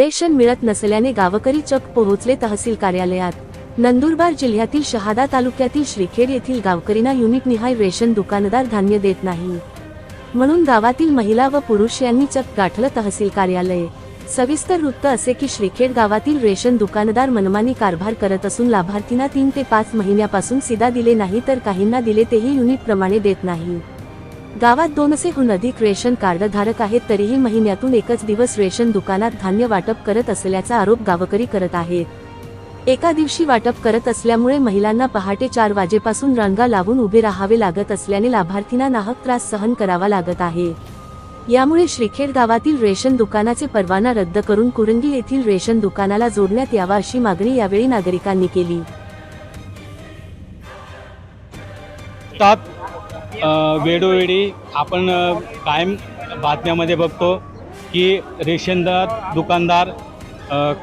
Ration मिळत नसल्याने गावकरी चक पोहोचले तहसील कार्यालयात. नंदुरबार जिल्ह्यातील शहादा तालुक्यातील श्रीखेड येथील गावकरींना युनिट निहाय रेशन दुकानदार धान्य देत नाही. म्हणून गावातील महिला व पुरुष यांनी चक गाठलं तहसील कार्यालय. सविस्तर वृत्त असे की श्रीखेड गावातील रेशन दुकानदार मनमानी कारभार करत असून लाभार्थींना तीन ते पाच महिन्यापासून सिदा दिले नाही तर काहींना दिले तेही युनिट प्रमाणे देत नाही. गावात दोनशेहून अधिक रेशन कार्ड धारक आहेत तरीही महिन्यातून एकच दिवस रेशन दुकानात धान्य वाटप करत असल्याचा आरोप गावकरी करत आहेत. एका दिवशी वाटप करत असल्यामुळे महिलांना पहाटे चार वाजेपासून रांगा लावून उभे राहावे लागत असल्याने लाभार्थींना नाहक त्रास सहन करावा लागत आहे. यामुळे श्रीखेड गावातील रेशन दुकानाचे परवाना रद्द करून कुरंगी येथील रेशन दुकानाला जोडण्यात यावा अशी मागणी यावेळी नागरिकांनी केली. वेळोवेळी आपण कायम बातम्यामध्ये बघतो की रेशनदार दुकानदार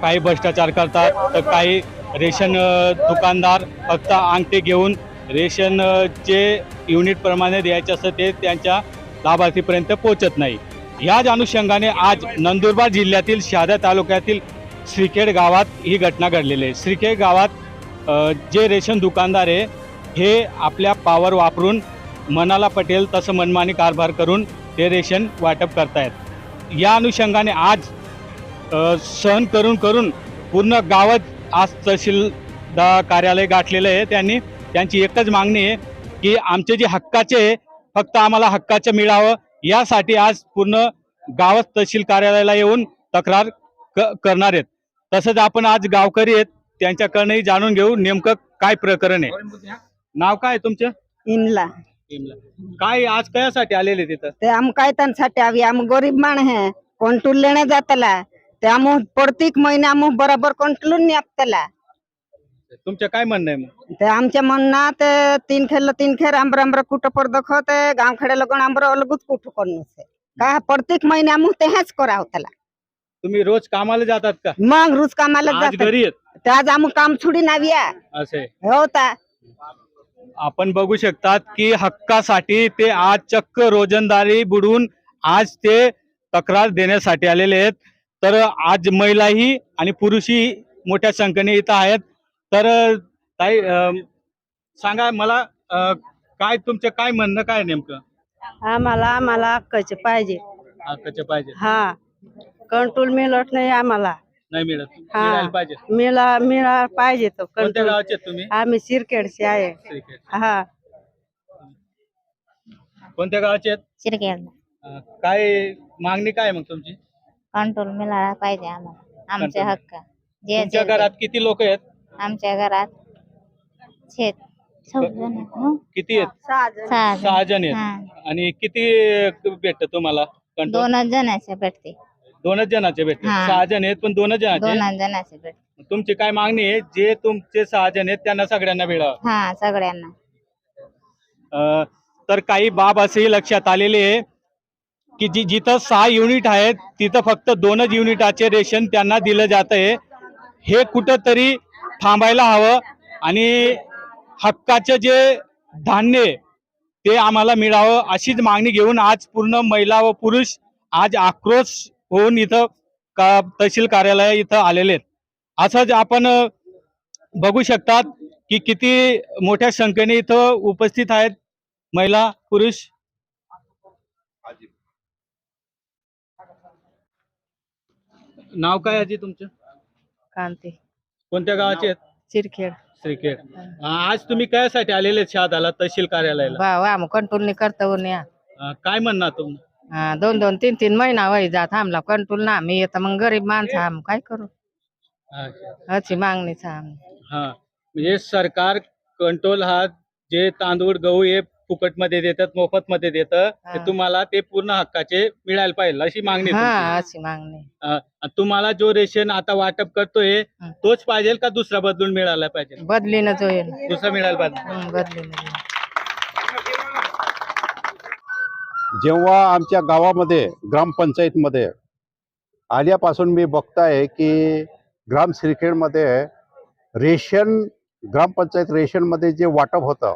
काही भ्रष्टाचार करतात. तर काही रेशन दुकानदार फक्त अंगठे घेऊन रेशन जे युनिटप्रमाणे द्यायचे असतं ते त्यांच्या लाभार्थीपर्यंत पोहोचत नाही. याच अनुषंगाने आज नंदुरबार जिल्ह्यातील शहादा तालुक्यातील श्रीखेड गावात ही घटना घडलेली आहे. श्रीखेड गावात जे रेशन दुकानदार आहे हे आपल्या पावर वापरून मनाला पटेल तसं मनमानी कारभार करून ते रेशन वाटप करतायत. या अनुषंगाने आज सहन करून करून पूर्ण गावात आज तहसीलदार कार्यालय गाठलेलं आहे. त्यांनी त्यांची एकच मागणी आहे की आमचे जे हक्काचे आहे फक्त आम्हाला हक्काचं मिळावं. यासाठी आज पूर्ण गावात तहसील कार्यालयाला येऊन तक्रार क करणार आहेत. तसंच आपण आज गावकरी आहेत त्यांच्याकडनंही जाणून घेऊ नेमकं काय प्रकरण आहे. नाव काय आहे तुमचं? इनला. काय आज कयासाठी आलेले तिथं? ते आम काय त्यांसाठी आवी आम गरीब माण है कंट्रोल लेणे जातला. ते आम प्रत्येक महिना आम बरोबर कंट्रोल न्यापतला तुमचं काय म्हणणं आहे मग? ते आमच्या म्हणण्यात तीन खेळ तीन खेळ आंबर आंबर कुठं पर दखत गाव खेडे लगन आंबर अलगच कुठं करणं का प्रत्येक महिना आम तेच करावं त्याला. तुम्ही रोज कामाला जातात का? मग रोज कामाला आज जात घरी आहेत. ते आज आम काम सोडी नाविया. असे हो ता. आपण बघू शकतात की हक्कासाठी ते आज चक्क रोजंदारी बुडून आज ते तक्रार देण्यासाठी आलेले आहेत. तर आज महिलाही आणि पुरुषही मोठ्या संख्येने इथं आहेत. तर ताई सांगा मला काय तुमचं काय म्हणणं काय नेमकं? आम्हाला आम्हाला हक्काचे पाहिजे. हक्काचे पाहिजे. हा. कंट्रोल मिळत नाही आम्हाला. नाही मिळत. हा. मिळायला पाहिजे. मिळा मिळा पाहिजे तो कोणत्या कंट्रोल गावाचे आहेत तुम्ही? आम्ही सिरखेडचे आहे. ठीक आहे. हा. कोणत्या गावाचे आहेत? चिरकेल अं, काय मागणी काय मग तुमची? कंट्रोल मिळाला पाहिजे आम्हाला. आमचे Control. हक्क. जे तुमच्या घरात किती लोक आहेत? आमच्या घरात छेद जण आहेत, हं? किती आहेत? सहा जण. सहा जण. आहेत. हा. आणि किती भेटत तुम्हाला? कंट्रोल दोनच जणांचे भेटते. दोनच जणांचे भेटते हा. सहा जण आहेत पण दोनच जणांचे? दोन जणांचे तुमची काय मागणी आहे? जे तुमचे सहा जण आहेत त्यांना सगळ्यांना हा सगळ्यांना. अं, तर काही बाब असेही लक्षात आलेले आहे की जी जिथं सहा युनिट आहेत तिथं फक्त दोनच युनिटाचे रेशन त्यांना दिलं जात आहे. हे कुठंतरी थांबायला हवं आणि हक्काचं जे धान्य आहे, ते आम्हाला मिळावं अशीच मागणी घेऊन आज पूर्ण महिला व पुरुष आज आक्रोश होऊन इथं का तहसील कार्यालय इथं आलेले आहेत. असंच आपण बघू शकतात की किती मोठ्या संख्येने इथं उपस्थित आहेत महिला पुरुष. नाव काय आजी तुमचं? कांती. कोणत्या गावाचे आहेत? श्रीखेड. आज तुम्ही कशासाठी आलेले आहेत शहादाला तहसील कार्यालयाला? बा वा मग कंट्रोल नाही करता अं, काय म्हणणार तुम हा दोन दोन तीन तीन महिना वय जात आमला कंट्रोल ना मी येतं मग गरीब माणसं आम काय करू अशी मागणीच आम हा म्हणजे सरकार कंट्रोल हा जे तांदूळ गहू हे फुकटमध्ये देतात मोफत मध्ये देतं ते हा. तुम्हाला ते पूर्ण हक्काचे मिळायला पाहिजे अशी मागणी आहे हा तुमची. अशी मागणी आणि तुम्हाला जो रेशन आता वाटप करतोय हं. तोच पाहिजे का दुसरा बदलून मिळाला पाहिजे बदलीनं जोईल दुसरा मिळायला पाहिजे बदलीनं. जेव्हा आमच्या गावामध्ये ग्रामपंचायतमध्ये आल्यापासून मी बघताय की ग्राम श्रीखेडमध्ये रेशन ग्रामपंचायत रेशनमध्ये जे वाटप होतं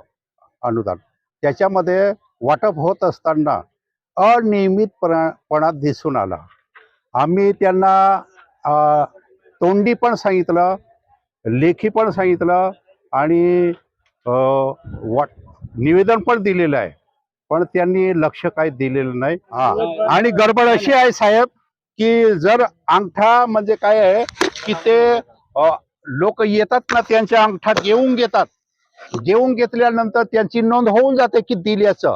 अनुदान त्याच्यामध्ये वाटप होत असताना अनियमितपणा दिसून आला. आम्ही त्यांना तोंडी पण सांगितलं लेखी पण सांगितलं आणि वाट निवेदन पण दिलेलं आहे. पण त्यांनी लक्ष काही दिलेलं नाही. हा. आणि गडबड अशी आहे साहेब की जर अंगठा म्हणजे काय आहे की ते लोक येतात ना त्यांच्या अंगठा घेऊन घेतात. घेऊन घेतल्यानंतर त्यांची नोंद होऊन जाते की दिल्याचं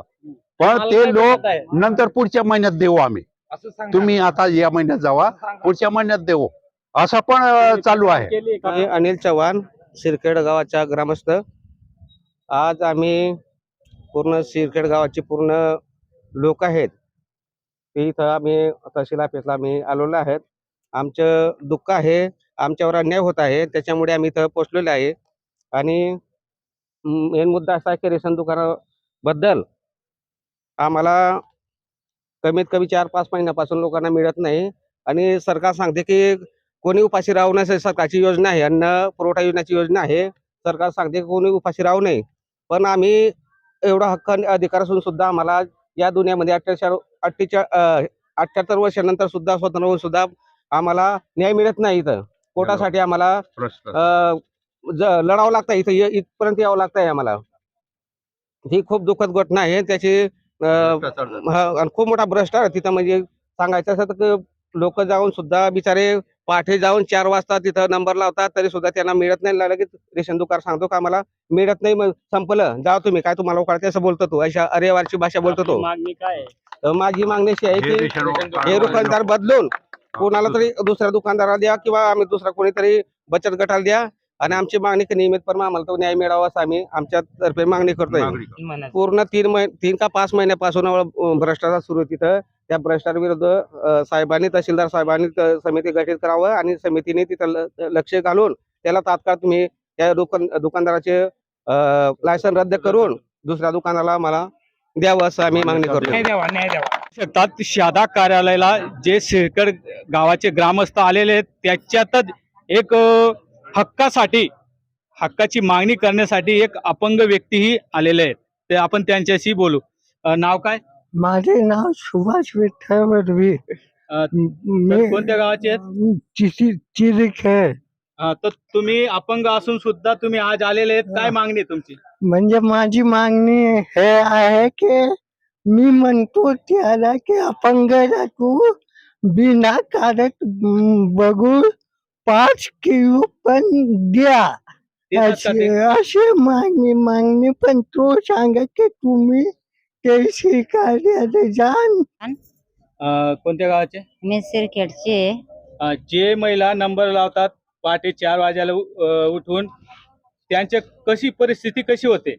पण ते लोक नंतर पुढच्या महिन्यात देऊ आम्ही. तुम्ही आता या महिन्यात जावा पुढच्या महिन्यात देऊ. असं पण चालू आहे. मी अनिल चव्हाण सिरखेड गावाचा ग्रामस्थ. आज आम्ही पूर्ण सिरखेड गावाचे पूर्ण लोक आहेत. ते इथं आम्ही तहसील ऑफिसला आम्ही आलेलो आहेत. आमचं दुःख आहे आमच्यावर अन्याय होत आहे त्याच्यामुळे आम्ही इथं पोचलेलो आहे. आणि मेन मुद्दा असा आहे की रेशन दुकानाबद्दल आम्हाला कमीत कमी चार पाच महिन्यापासून लोकांना मिळत नाही. आणि सरकार सांगते की कोणी उपाशी राहू नये सरकारची योजना आहे. अन्न पुरवठा योजनेची योजना आहे. सरकार सांगते की कोणी उपाशी राहू नये. पण आम्ही एवढा हक्क आणि अधिकार असून सुद्धा आम्हाला या दुनियामध्ये अठ्ठेचाळ अठ्ठेचाळ अठ्ठ्याहत्तर वर्षानंतर सुद्धा स्वतंत्र होऊन सुद्धा आम्हाला न्याय मिळत नाही इथं. कोर्टासाठी आम्हाला लढावं लागतं इथं ये- इथपर्यंत यावं लागतंय आम्हाला. ही खूप दुःखद घटना आहे. त्याची खूप मोठा भ्रष्ट आहे. तिथं म्हणजे सांगायचं असं तर लोक जाऊन सुद्धा बिचारे पाठे जाऊन चार वाजता तिथं नंबर लावतात तरी सुद्धा त्यांना मिळत नाही. लगेच रेशन दुकान सांगतो का आम्हाला? मिळत नाही मग संपलं. जा तुम्ही काय तुम्हाला उकाळते असं बोलतो तो. अशा अरेवारची भाषा बोलतो तो. मागणी काय माझी मागणी अशी आहे की हे दुकानदार बदलून. कोणाला तरी दुसऱ्या दुकानदाराला द्या किंवा आम्ही दुसरा कोणीतरी बचत गटाला द्या. आणि आमची मागणी की नियमितपणे आम्हाला तो न्याय मिळावा असं आम्ही आमच्या तर्फे मागणी करतोय. पूर्ण तीन महिने तीन का पाच महिन्यापासून भ्रष्टाचार सुरू आहे तिथं. त्या भ्रष्टाचार विरुद्ध साहेबांनी तहसीलदार साहेबांनी त- समिती गठीत करावं आणि समितीने तिथं लक्ष घालून त्याला तात्काळ तुम्ही त्या दुकान दुकानदाराचे लायसन रद्द करून दुसऱ्या दुकानाला मला द्यावं असं आम्ही मागणी करतो शकतात शहादा कार्यालयाला जे सिरकड गावाचे ग्रामस्थ आलेले आहेत त्याच्यातच एक हक्कासाठी हक्काची मागणी करण्यासाठी एक अपंग व्यक्तीही आलेले आहेत. ते आपण त्यांच्याशी बोलू. अ, नाव काय? माझे नाव सुभाष विठ्ठल वडवी. अ, तर मी कोणत्या गावाचे आहेत? अ, तर तुम्ही अपंग असून सुद्धा तुम्ही आज आलेले आहेत. काय मागणी आहे तुमची? म्हणजे माझी मागणी हे आहे की मी म्हणतो त्याला की अपंगाला तू बिना कारक बघू पाच किलो पण द्या? अशी अशी मागणी मागणी. पण तो सांगा की तुम्ही ते स्वीकारले जाण. अ, कोणत्या गावाचे? मी सिरखेडची आहे. अ, जे महिला नंबर लावतात पहाटे चार वाजायला उ- अ, उठून त्यांच्या कशी परिस्थिती कशी होते?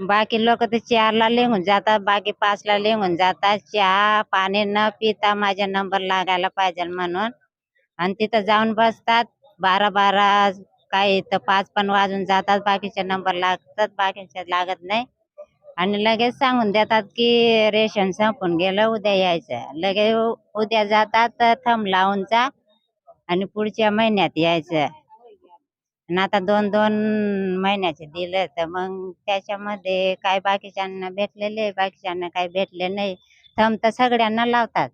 बाकी लोक तर चारला लिहून जातात बाकी पाचला लिहून जातात. चहा पाणी न पिता माझा नंबर लागायला पाहिजे म्हणून. आणि तिथं जाऊन बसतात. बारा बारा काही तर पाच पण वाजून जातात. बाकीचे नंबर लागतात. बाकीचे लागत नाही. आणि लगेच सांगून देतात की रेशन संपून गेलं उद्या यायचं. लगेच उद्या जातात तर थंब लावून जा आणि पुढच्या महिन्यात यायचं. आणि आता दोन दोन महिन्याचे दिले तर मग त्याच्यामध्ये काय बाकीच्यांना भेटलेले बाकीच्यांना काही भेटले नाही. थंब तर सगळ्यांना लावतात.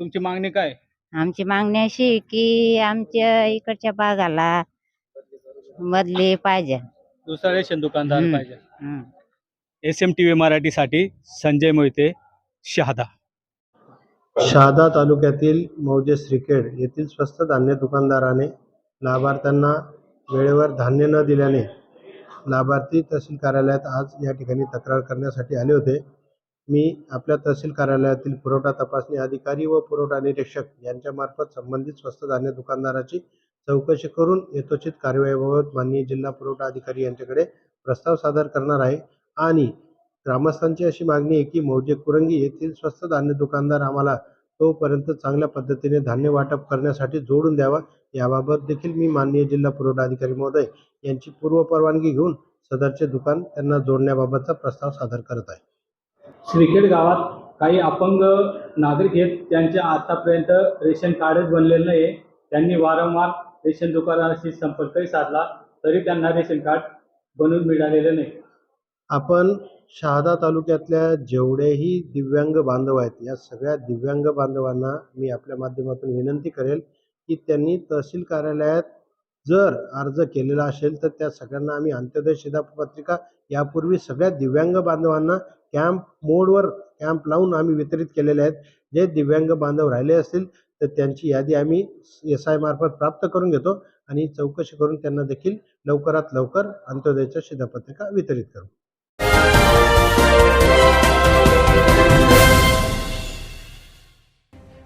तुमची मागणी काय? आमची मागणी अशी की आमच्या इकडच्या भागाला बदली पाहिजे दुसरा रेशन दुकानदार हम्म. पाहिजे हम्म. एस एम टी व्ही मराठीसाठी संजय मोहिते शहादा शहादा तालुक्यातील मौजे श्रीखेड येथील स्वस्त धान्य दुकानदाराने लाभार्थ्यांना वेळेवर धान्य न दिल्याने लाभार्थी तहसील कार्यालयात आज या ठिकाणी तक्रार करण्यासाठी आले होते मी आपल्या तहसील कार्यालयातील पुरवठा तपासणी अधिकारी व पुरवठा निरीक्षक यांच्यामार्फत संबंधित स्वस्त धान्य दुकानदाराची चौकशी करून यथोचित कारवाईबाबत माननीय जिल्हा पुरवठा अधिकारी यांच्याकडे प्रस्ताव सादर करणार आहे. आणि ग्रामस्थांची अशी मागणी आहे की मौजे कुरंगी येथील स्वस्त धान्य दुकानदार आम्हाला तोपर्यंत चांगल्या पद्धतीने धान्य वाटप करण्यासाठी जोडून द्यावा याबाबत देखील मी माननीय जिल्हा पुरवठा अधिकारी महोदय यांची पूर्व परवानगी घेऊन सदरचे दुकान त्यांना जोडण्याबाबतचा प्रस्ताव सादर करत आहे. श्रीखेड गावात काही अपंग नागरिक आहेत. त्यांच्या आतापर्यंत रेशन कार्डच बनलेलं नाही त्यांनी वारंवार रेशन दुकानाशी संपर्कही साधला तरी त्यांना रेशन कार्ड बनवून मिळालेलं नाही. आपण शहादा तालुक्यातल्या जेवढेही दिव्यांग बांधव आहेत या सगळ्या दिव्यांग बांधवांना मी आपल्या माध्यमातून विनंती करेल की त्यांनी तहसील कार्यालयात जर अर्ज केलेला असेल तर त्या सगळ्यांना आम्ही अंत्योदय शिधापत्रिका यापूर्वी सगळ्या दिव्यांग बांधवांना कॅम्प मोडवर कॅम्प लावून आम्ही वितरित केलेले आहेत. जे दिव्यांग बांधव राहिले असतील तर त्यांची यादी आम्ही एस आय मार्फत प्राप्त करून घेतो आणि चौकशी करून त्यांना देखील लवकरात लवकर अंत्योदयच्या शिधापत्रिका वितरित करू.